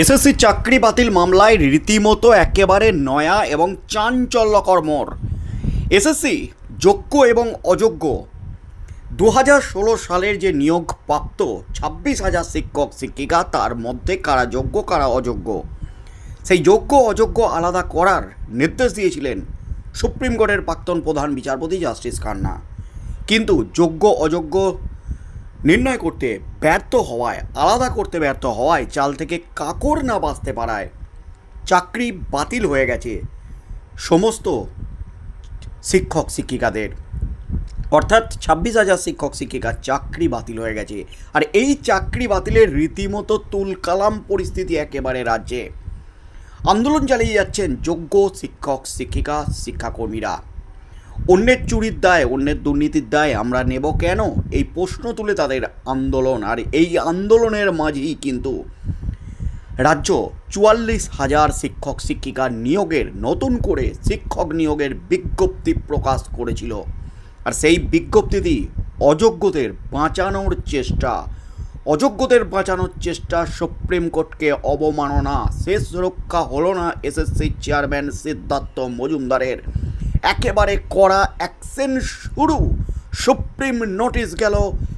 SSC চাকরি বাতিল মামলায় রীতিমতো একেবারে নয়া এবং চাঞ্চল্যকর মোড়। এসএসসি যোগ্য এবং অযোগ্য। দু হাজার ষোলো সালের যে নিয়োগ প্রাপ্ত ছাব্বিশ হাজার শিক্ষক, শিক্ষিকা, তার মধ্যে কারা যোগ্য, কারা অযোগ্য? সেই যোগ্য, অযোগ্য আলাদা করার নির্দেশ দিয়েছিলেন সুপ্রিম কোর্টের প্রাক্তন প্রধান বিচারপতি জাস্টিস খান্না। কিন্তু যোগ্য, অযোগ্য নির্ণয় করতে ব্যর্থ হওয়ায়, আলাদা করতে ব্যর্থ হওয়ায় চাল থেকে কাকর না বাঁচতে পারায় চাকরি বাতিল হয়ে গেছে সমস্ত শিক্ষক শিক্ষিকাদের। অর্থাৎ ছাব্বিশ হাজার শিক্ষক শিক্ষিকার চাকরি বাতিল হয়ে গেছে। আর এই চাকরি বাতিলের রীতিমতো তুলকালাম পরিস্থিতি একেবারে রাজ্যে। আন্দোলন চালিয়ে যাচ্ছেন যোগ্য শিক্ষক শিক্ষিকা শিক্ষাকর্মীরা। অন্যের চুরির দায়, অন্যের দুর্নীতির দায় আমরা নেব কেন? এই প্রশ্ন তুলে তাদের আন্দোলন, আর এই আন্দোলনের মাঝেই কিন্তু রাজ্য চুয়াল্লিশ হাজার শিক্ষক শিক্ষিকার নিয়োগের, নতুন করে শিক্ষক নিয়োগের বিজ্ঞপ্তি প্রকাশ করেছিল। আর সেই বিজ্ঞপ্তিটি অযোগ্যদের বাঁচানোর চেষ্টা, অযোগ্যদের বাঁচানোর চেষ্টা সুপ্রিম কোর্টকে অবমাননা, শেষ রক্ষা হলো না এসএসসি চেয়ারম্যান সিদ্ধার্থ মজুমদারের। একেবারে কড়া অ্যাকশন শুরু। সুপ্রিম নোটিশ গেল,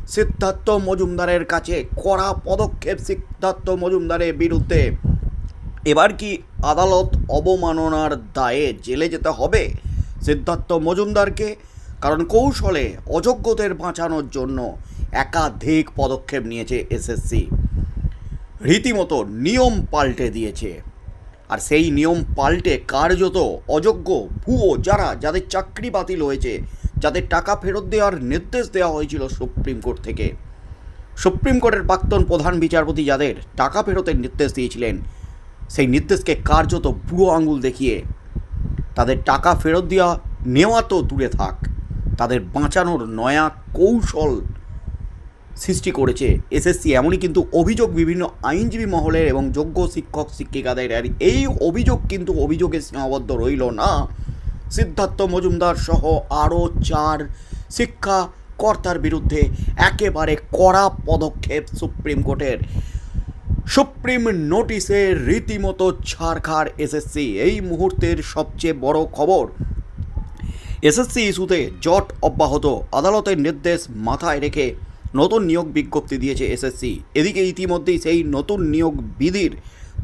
সিদ্ধার্থ মজুমদারের কাছে। কড়া পদক্ষেপ সিদ্ধার্থ মজুমদারের বিরুদ্ধে। এবার কি আদালত অবমাননার দায়ে জেলে যেতে হবে? সিদ্ধার্থ মজুমদারকে, কারণ কৌশলে অযোগ্যদের বাঁচানোর জন্য একাধিক পদক্ষেপ নিয়েছে এসএসসি। রীতিমতো নিয়ম পাল্টে দিয়েছে। আর সেই নিয়ম পাল্টে কার্যত অযোগ্য ভুয়ো যারা যাদের চাকরি বাতিল হয়েছে, যাদের টাকা ফেরত দেওয়ার নির্দেশ দেওয়া হয়েছিল সুপ্রিম কোর্ট থেকে। সুপ্রিম কোর্টের প্রাক্তন প্রধান বিচারপতি যাদের টাকা ফেরতের নির্দেশ দিয়েছিলেন, সেই নির্দেশকে কার্যত বুড়ো আঙুল দেখিয়ে তাদের টাকা ফেরত দেওয়া নেওয়া তো দূরে থাক, তাদের বাঁচানোর নয়া কৌশল সৃষ্টি করেছে। এসএসসি এমনই কিন্তু অভিযোগ বিভিন্ন আইনজীবী মহলের এবং যোগ্য শিক্ষক, শিক্ষিকাদের আর এই অভিযোগ কিন্তু অভিযোগে সীমাবদ্ধ রইল না। সিদ্ধার্থ মজুমদার সহ আরও চার শিক্ষা কর্তার বিরুদ্ধে একেবারে কড়া পদক্ষেপ সুপ্রিম কোর্টের। সুপ্রিম নোটিশে রীতিমতো ছাড়খাড় এসএসসি এই মুহূর্তের সবচেয়ে বড় খবর। এসএসসি ইস্যুতে জট অব্যাহত, আদালতের নির্দেশ মাথায় রেখে নতুন নিয়োগ বিজ্ঞপ্তি দিয়েছে এসএসসি এদিকে ইতিমধ্যেই সেই নতুন নিয়োগ বিধির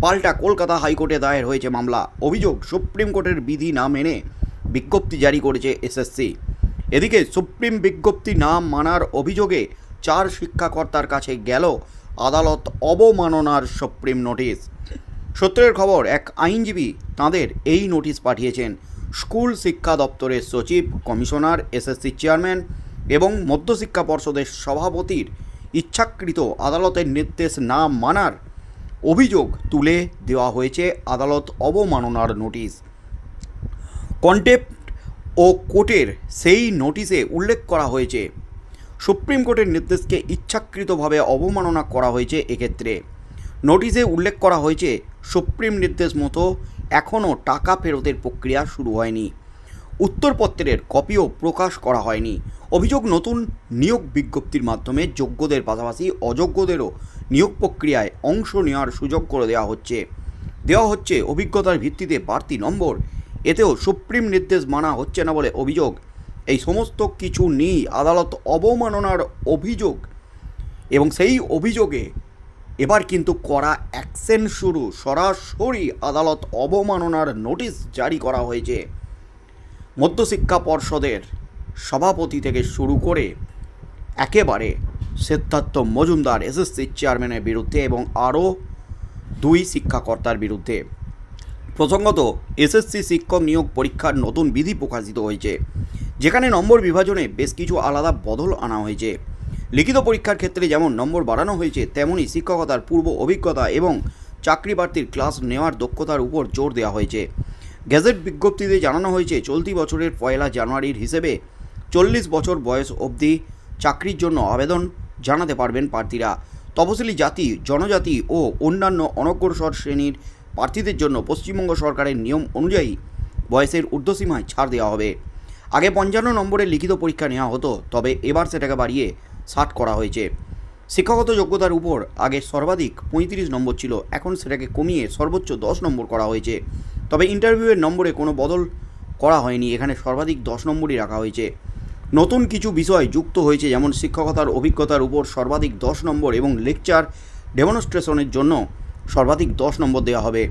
পাল্টা কলকাতা হাইকোর্টে দায়ের হয়েছে মামলা। অভিযোগ, সুপ্রিম কোর্টের বিধি না মেনে বিজ্ঞপ্তি জারি করেছে এসএসসি এদিকে সুপ্রিম বিজ্ঞপ্তি না মানার অভিযোগে চার শিক্ষাকর্তার কাছে গেল আদালত অবমাননার সুপ্রিম নোটিশ। সূত্রের খবর, এক আইনজীবী তাঁদের এই নোটিশ পাঠিয়েছেন। স্কুল শিক্ষা দপ্তরের সচিব, কমিশনার এসএসসি চেয়ারম্যান এবং মধ্যশিক্ষা পর্ষদের সভাপতির ইচ্ছাকৃত আদালতের নির্দেশ না মানার অভিযোগ তুলে দেওয়া হয়েছে আদালত অবমাননার নোটিশ। কন্টেপ্ট ও কোর্টের সেই নোটিশে উল্লেখ করা হয়েছে, সুপ্রিম কোর্টের নির্দেশকে ইচ্ছাকৃতভাবে অবমাননা করা হয়েছে এক্ষেত্রে। নোটিশে উল্লেখ করা হয়েছে, সুপ্রিম নির্দেশ মতো এখনও টাকা ফেরতের প্রক্রিয়া শুরু হয়নি। উত্তরপত্রের কপিও প্রকাশ করা হয়নি। অভিযোগ নতুন নিয়োগ বিজ্ঞপ্তির মাধ্যমে যোগ্যদের পাশাপাশি অযোগ্যদেরও নিয়োগ প্রক্রিয়ায় অংশ নেওয়ার সুযোগ করে দেওয়া হচ্ছে। দেওয়া হচ্ছে অভিজ্ঞতার ভিত্তিতে বাড়তি নম্বর। এতেও সুপ্রিম নির্দেশ মানা হচ্ছে না বলে অভিযোগ। এই সমস্ত কিছু নিয়েই আদালত অবমাননার অভিযোগ এবং সেই অভিযোগে এবার কিন্তু করা অ্যাকশন শুরু। সরাসরি আদালত অবমাননার নোটিশ জারি করা হয়েছে। মধ্যশিক্ষা পর্ষদের সভাপতি থেকে শুরু করে একেবারে সিদ্ধার্থ মজুমদার, এসএসসি চেয়ারম্যানের বিরুদ্ধে এবং আরও দুই শিক্ষাকর্তার বিরুদ্ধে। প্রসঙ্গত, এসএসসি শিক্ষক নিয়োগ পরীক্ষার নতুন বিধি প্রকাশিত হয়েছে, যেখানে নম্বর বিভাজনে বেশ কিছু আলাদা বদল আনা হয়েছে। লিখিত পরীক্ষার ক্ষেত্রে যেমন নম্বর বাড়ানো হয়েছে তেমনই শিক্ষকতার পূর্ব অভিজ্ঞতা এবং চাকরি প্রার্থীর ক্লাস নেওয়ার দক্ষতার উপর জোর দেওয়া হয়েছে। গ্যাজেট বিজ্ঞপ্তিতে জানানো হয়েছে, চলতি বছরের পয়লা জানুয়ারির হিসেবে চল্লিশ বছর বয়স অবধি চাকরির জন্য আবেদন জানাতে পারবেন প্রার্থীরা। তপশিলি জাতি, জনজাতি ও অন্যান্য অনগ্রসর শ্রেণির প্রার্থীদের জন্য পশ্চিমবঙ্গ সরকারের নিয়ম অনুযায়ী বয়সের ঊর্ধ্বসীমায় ছাড় দেওয়া হবে। আগে পঞ্চান্ন নম্বরের লিখিত পরীক্ষা নেওয়া হতো, তবে এবার সেটাকে বাড়িয়ে ষাট করা হয়েছে। শিক্ষাগত যোগ্যতার উপর আগে সর্বাধিক পঁয়ত্রিশ নম্বর ছিল, এখন সেটাকে কমিয়ে সর্বোচ্চ দশ নম্বর করা হয়েছে। তবে ইন্টারভিউয়ের নম্বরে কোনো বদল করা হয়নি। এখানে সর্বাধিক দশ নম্বরই রাখা হয়েছে। নতুন কিছু বিষয় যুক্ত হয়েছে, যেমন শিক্ষকতার অভিজ্ঞতার উপর সর্বাধিক দশ নম্বর এবং লেকচার ডেমনস্ট্রেশনের জন্য সর্বাধিক দশ নম্বর দেওয়া হবে।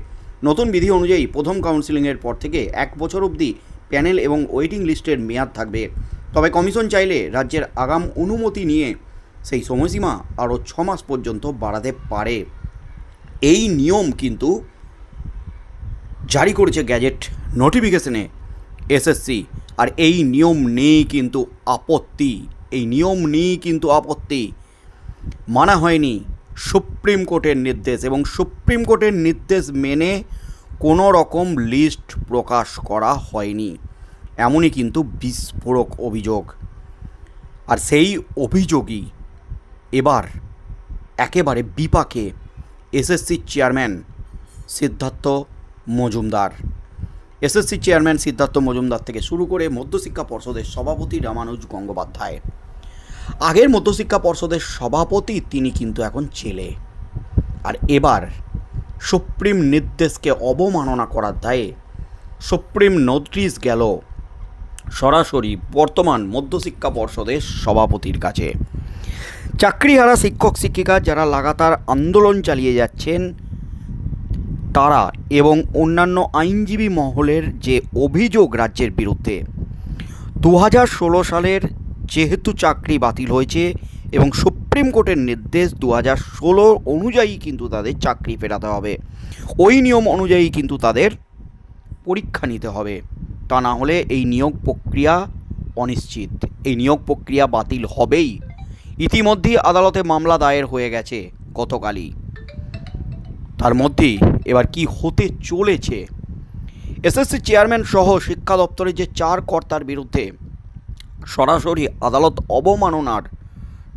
নতুন বিধি অনুযায়ী প্রথম কাউন্সিলিংয়ের পর থেকে এক বছর অবধি প্যানেল এবং ওয়েটিং লিস্টের মেয়াদ থাকবে। তবে কমিশন চাইলে রাজ্যের আগাম অনুমতি নিয়ে সেই সময়সীমা আরও ছ মাস পর্যন্ত বাড়াতে পারে। এই নিয়ম কিন্তু জারি করেছে গ্যাজেট নোটিফিকেশনে এসএসসি। আর এই নিয়ম নেই কিন্তু আপত্তি। এই নিয়ম নেই কিন্তু আপত্তি। মানা হয়নি সুপ্রিম কোর্টের নির্দেশ এবং সুপ্রিম কোর্টের নির্দেশ মেনে কোনো রকম লিস্ট প্রকাশ করা হয়নি। এমনই কিন্তু বিস্ফোরক অভিযোগ। আর সেই অভিযোগই এবার একেবারে বিপাকে এসএসসির chairman Siddhartha Majumdar. SSC chairman Siddhartha Majumdar থেকে শুরু করে মধ্যশিক্ষা পর্ষদের সভাপতি রামানুজ গঙ্গোপাধ্যায়। আগের মধ্যশিক্ষা পর্ষদের সভাপতি তিনি কিন্তু এখন ছেলে। আর এবার সুপ্রিম নির্দেশকে অবমাননা করার দায়ে সুপ্রিম নোটিশ গেল সরাসরি বর্তমান মধ্যশিক্ষা পর্ষদের সভাপতির কাছে। চাকরিহারা শিক্ষক শিক্ষিকা যারা লাগাতার আন্দোলন চালিয়ে যাচ্ছেন তারা এবং অন্যান্য আইনজীবী মহলের যে অভিযোগ রাজ্যের বিরুদ্ধে। দু হাজার ষোলো সালের যেহেতু চাকরি বাতিল হয়েছে এবং সুপ্রিম কোর্টের নির্দেশ দু হাজার ষোলো অনুযায়ী কিন্তু তাদের চাকরি ফেরাতে হবে। ওই নিয়ম অনুযায়ী কিন্তু তাদের পরীক্ষা নিতে হবে। তা না হলে এই নিয়োগ প্রক্রিয়া অনিশ্চিত। এই নিয়োগ প্রক্রিয়া বাতিল হবেই। ইতিমধ্যেই আদালতে মামলা দায়ের হয়ে গেছে গতকালই। তার মধ্যেই এবার কি হতে চলেছে? এসএসসি চেয়ারম্যান সহ শিক্ষা দপ্তরের যে চার কর্তার বিরুদ্ধে সরাসরি আদালত অবমাননার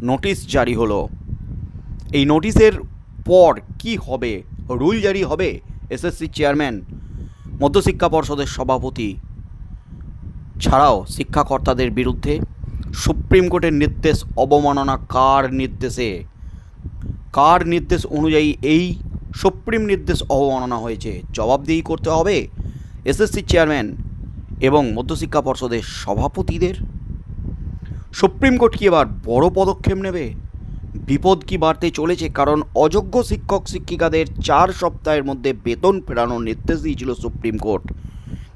নোটিশ জারি হলো। এই নোটিশের পর কি হবে? রুল জারি হবে এসএসসি চেয়ারম্যান, মধ্যশিক্ষা পর্ষদের সভাপতি ছাড়াও শিক্ষাকর্তাদের বিরুদ্ধে সুপ্রিম কোর্টের নির্দেশ অবমাননা কার নির্দেশে? কার নির্দেশ অনুযায়ী এই সুপ্রিম নির্দেশ অবমাননা হয়েছে। জবাবদিহি করতে হবে এসএসসি চেয়ারম্যান এবং মধ্যশিক্ষা পর্ষদের সভাপতিদের। সুপ্রিম কোর্ট কি এবার বড় পদক্ষেপ নেবে? বিপদ কি বাড়তে চলেছে? কারণ অযোগ্য শিক্ষক, শিক্ষিকাদের চার সপ্তাহের মধ্যে বেতন ফেরানোর নির্দেশ দিয়েছিল সুপ্রিম কোর্ট।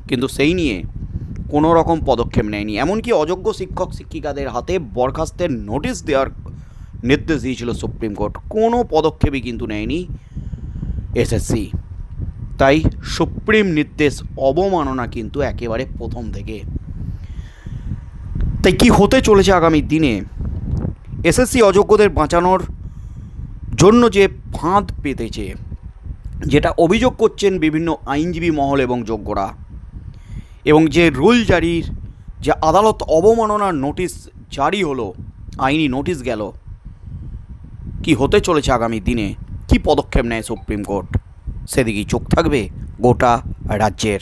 কিন্তু সেই নিয়ে কোনো রকম পদক্ষেপ নেয়নি। এমনকি অযোগ্য শিক্ষক, শিক্ষিকাদের হাতে বরখাস্তের নোটিশ দেওয়ার নির্দেশ দিয়েছিল সুপ্রিম কোর্ট। কোনো পদক্ষেপই কিন্তু নেয়নি। এসএসসি। তাই সুপ্রিম নির্দেশ অবমাননা কিন্তু একেবারে প্রথম থেকে। তাই কি হতে চলেছে আগামী দিনে? এসএসসি অযোগ্যদের বাঁচানোর জন্য যে ফাঁদ পেতেছে, যেটা অভিযোগ করছেন বিভিন্ন আইনজীবী মহল এবং যোগ্যরা। এবং যে রুল জারির যে আদালত অবমাননার নোটিশ জারি হলো, আইনি নোটিশ গেল, কি হতে চলেছে আগামী দিনে? কি পদক্ষেপ নেয় সুপ্রিম কোর্ট? সেদিকেই চোখ থাকবে গোটা রাজ্যের।